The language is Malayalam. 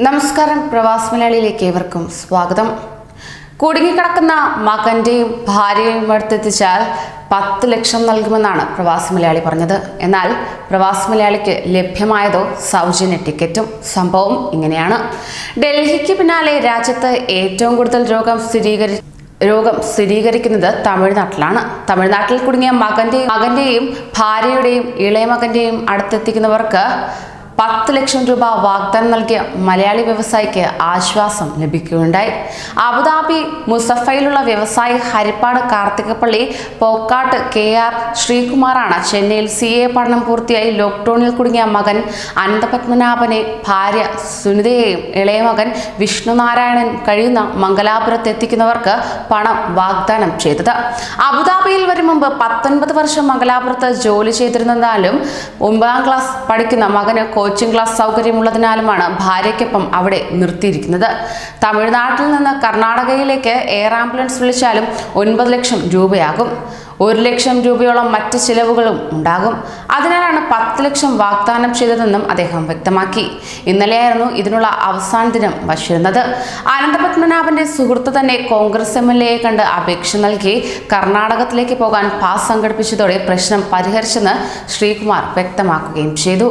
നമസ്കാരം പ്രവാസ് മലയാളിയിലേക്ക് ഏവർക്കും സ്വാഗതം. കുടുങ്ങിക്കിടക്കുന്ന മകന്റെയും ഭാര്യയും അടുത്തെത്തിച്ചാൽ പത്ത് ലക്ഷം നൽകുമെന്നാണ് പ്രവാസി മലയാളി പറഞ്ഞത്. എന്നാൽ പ്രവാസി മലയാളിക്ക് ലഭ്യമായതോ സൗജന്യ ടിക്കറ്റും സംഭവം ഇങ്ങനെയാണ്. ഡൽഹിക്ക് പിന്നാലെ രാജ്യത്ത് ഏറ്റവും കൂടുതൽ രോഗം സ്ഥിരീകരി രോഗം സ്ഥിരീകരിക്കുന്നത് തമിഴ്നാട്ടിലാണ്. തമിഴ്നാട്ടിൽ കുടുങ്ങിയ മകന്റെയും മകന്റെയും ഭാര്യയുടെയും ഇളയ മകന്റെയും അടുത്തെത്തിക്കുന്നവർക്ക് പത്ത് ലക്ഷം രൂപ വാഗ്ദാനം നൽകിയ മലയാളി വ്യവസായിക്ക് ആശ്വാസം ലഭിക്കുകയുണ്ടായി. അബുദാബി മുസഫയിലുള്ള വ്യവസായി ഹരിപ്പാട് കാർത്തികപ്പള്ളി പോക്കാട്ട് കെ ആർ ശ്രീകുമാറാണ് ചെന്നൈയിൽ സി എ പഠനം പൂർത്തിയായി ലോക്ക്ഡൌണിൽ കുടുങ്ങിയ മകൻ അനന്തപത്മനാഭനെ ഭാര്യ സുനിതയെയും ഇളയ മകൻ വിഷ്ണുനാരായണൻ കഴിയുന്ന മംഗലാപുരത്ത് എത്തിക്കുന്നവർക്ക് പണം വാഗ്ദാനം ചെയ്തത്. അബുദാബിയിൽ വരും മുമ്പ് പത്തൊൻപത് വർഷം മംഗലാപുരത്ത് ജോലി ചെയ്തിരുന്നതാലും ഒമ്പതാം ക്ലാസ് പഠിക്കുന്ന മകന് കോച്ചിംഗ് ക്ലാസ് സൗകര്യമുള്ളതിനാലുമാണ് ഭാര്യയ്ക്കൊപ്പം അവിടെ നിർത്തിയിരിക്കുന്നത്. തമിഴ്നാട്ടിൽ നിന്ന് കർണാടകയിലേക്ക് എയർ ആംബുലൻസ് വിളിച്ചാലും ഒൻപത് ലക്ഷം രൂപയാകും. ഒരു ലക്ഷം രൂപയോളം മറ്റ് ചിലവുകളും ഉണ്ടാകും. അതിനാലാണ് പത്ത് ലക്ഷം വാഗ്ദാനം ചെയ്തതെന്നും അദ്ദേഹം വ്യക്തമാക്കി. ഇന്നലെയായിരുന്നു ഇതിനുള്ള അവസാന ദിനം വച്ചിരുന്നത്. അനന്തപത്മനാഭന്റെ സുഹൃത്ത് തന്നെ കോൺഗ്രസ് എം എൽ എയെ കണ്ട് അപേക്ഷ നൽകി കർണാടകത്തിലേക്ക് പോകാൻ പാസ് സംഘടിപ്പിച്ചതോടെ പ്രശ്നം പരിഹരിച്ചെന്ന് ശ്രീകുമാർ വ്യക്തമാക്കുകയും ചെയ്തു.